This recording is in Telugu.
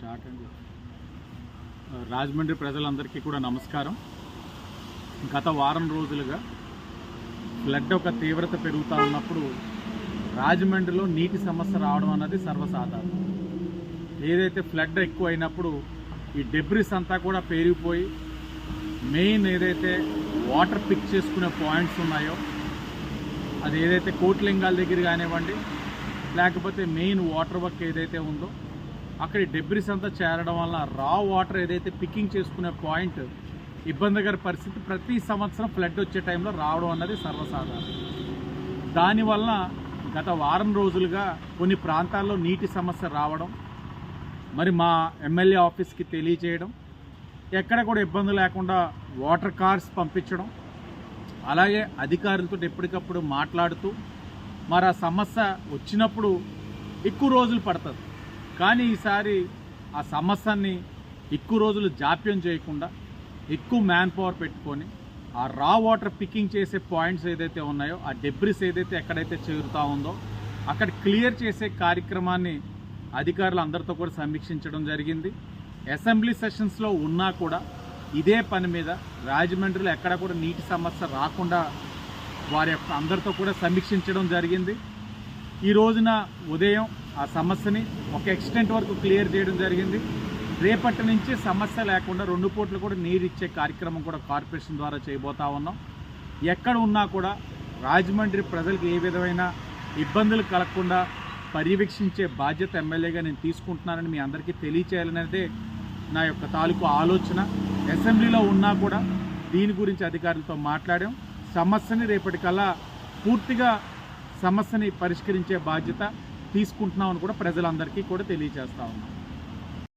స్టార్ట్ అండి. రాజమండ్రి ప్రజలందరికీ కూడా నమస్కారం. గత వారం రోజులుగా ఫ్లడ్ ఒక తీవ్రత పెరుగుతూ ఉన్నప్పుడు రాజమండ్రిలో నీటి సమస్య రావడం అన్నది సర్వసాధారణం. ఏదైతే ఫ్లడ్ ఎక్కువ అయినప్పుడు ఈ డెబ్రిస్ అంతా కూడా పేరిపోయి మెయిన్ ఏదైతే వాటర్ పిక్ చేసుకునే పాయింట్స్ ఉన్నాయో అది ఏదైతే కోట్లింగాల దగ్గర కానివ్వండి లేకపోతే మెయిన్ వాటర్ వర్క్ ఏదైతే ఉందో అక్కడ డెబ్రిస్ అంతా చేరడం వల్ల రా వాటర్ ఏదైతే పికింగ్ చేసుకునే పాయింట్ ఇబ్బందికర పరిస్థితి ప్రతి సంవత్సరం ఫ్లడ్ వచ్చే టైంలో రావడం అన్నది సర్వసాధారణం. దానివల్ల గత వారం రోజులుగా కొన్ని ప్రాంతాల్లో నీటి సమస్య రావడం మరి మా ఎమ్మెల్యే ఆఫీస్కి తెలియచేయడం ఎక్కడ కూడా ఇబ్బంది లేకుండా వాటర్ కార్స్ పంపించడం అలాగే అధికారులతో ఎప్పటికప్పుడు మాట్లాడుతూ మరి ఆ సమస్య వచ్చినప్పుడు ఎక్కువ రోజులు పడుతుంది. కానీ ఈసారి ఆ సమస్యని ఎక్కువ రోజులు జాప్యం చేయకుండా ఎక్కువ మ్యాన్ పవర్ పెట్టుకొని ఆ రా వాటర్ పికింగ్ చేసే పాయింట్స్ ఏదైతే ఉన్నాయో ఆ డెబ్రిస్ ఏదైతే ఎక్కడైతే చేరుతా ఉందో అక్కడ క్లియర్ చేసే కార్యక్రమాన్ని అధికారులు అందరితో కూడా సమీక్షించడం జరిగింది. అసెంబ్లీ సెషన్స్లో ఉన్నా కూడా ఇదే పని మీద రాజమండ్రిలో ఎక్కడ కూడా నీటి సమస్య రాకుండా వారి యొక్క అందరితో కూడా సమీక్షించడం జరిగింది. ఈ రోజున ఉదయం ఆ సమస్యని ఒక ఎక్స్టెంట్ వరకు క్లియర్ చేయడం జరిగింది. రేపటి నుంచి సమస్య లేకుండా రెండు పూట్లు కూడా నీరు ఇచ్చే కార్యక్రమం కూడా కార్పొరేషన్ ద్వారా చేయబోతా ఉన్నాం. ఎక్కడ ఉన్నా కూడా రాజమండ్రి ప్రజలకు ఏ విధమైన ఇబ్బందులు కలగకుండా పర్యవేక్షించే బాధ్యత ఎమ్మెల్యేగా నేను తీసుకుంటున్నానని మీ అందరికీ తెలియచేయాలనేదే నా యొక్క తాలూకు ఆలోచన. అసెంబ్లీలో ఉన్నా కూడా దీని గురించి అధికారులతో మాట్లాడాం. సమస్యని రేపటికల్లా పూర్తిగా సమస్యని పరిష్కరించే బాధ్యత తీసుకుంటున్నామని కూడా ప్రజలందరికీ కూడా తెలియజేస్తా ఉన్నాం.